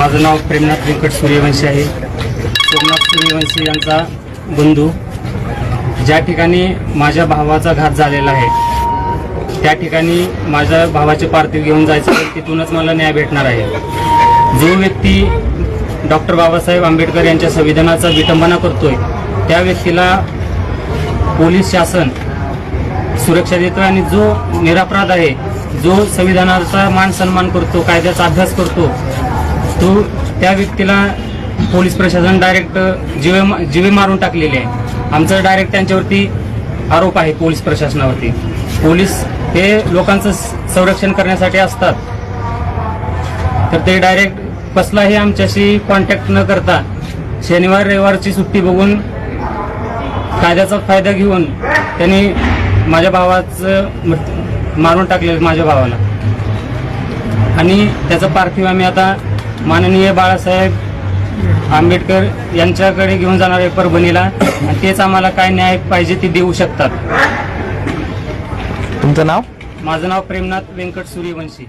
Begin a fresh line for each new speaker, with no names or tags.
माझं नाव प्रेमनाथ व्यंकट सूर्यवंशी आहे. सोमनाथ सूर्यवंशी यांचा बंधू. ज्या ठिकाणी माझ्या भावाचा घात झालेला आहे त्या ठिकाणी माझ्या भावाचे पार्थिव घेऊन जायचं तर तिथूनच मला न्याय भेटणार आहे. जो व्यक्ती डॉक्टर बाबासाहेब आंबेडकर यांच्या संविधानाचा विटंबना करतोय त्या व्यक्तीला पोलीस शासन सुरक्षा देतो आणि जो निरापराध आहे जो संविधानाचा मान सन्मान करतो कायद्याचा अभ्यास करतो तो त्या व्यक्तीला पोलीस प्रशासन डायरेक्ट जिवे जिवे मारून टाकलेले आहे. आमचं डायरेक्ट त्यांच्यावरती आरोप आहे पोलीस प्रशासनावरती. पोलीस हे लोकांचं संरक्षण करण्यासाठी असतात. तर ते डायरेक्ट कसलाही आमच्याशी कॉन्टॅक्ट न करता शनिवार रविवारची सुट्टी बघून कायद्याचा फायदा घेऊन त्यांनी माझ्या भावाचं मारून टाकले माझ्या भावाला. आणि त्याचं पार्थिव आम्ही आता माननीय बाळासाहेब आंबेडकर यांच्याकडे घेऊन जाणार आहे परभणीला आणि तेच आम्हाला काय न्याय पाहिजे ते देऊ शकतात.
तुमचं नाव?
माझं नाव प्रेमनाथ व्यंकट सूर्यवंशी.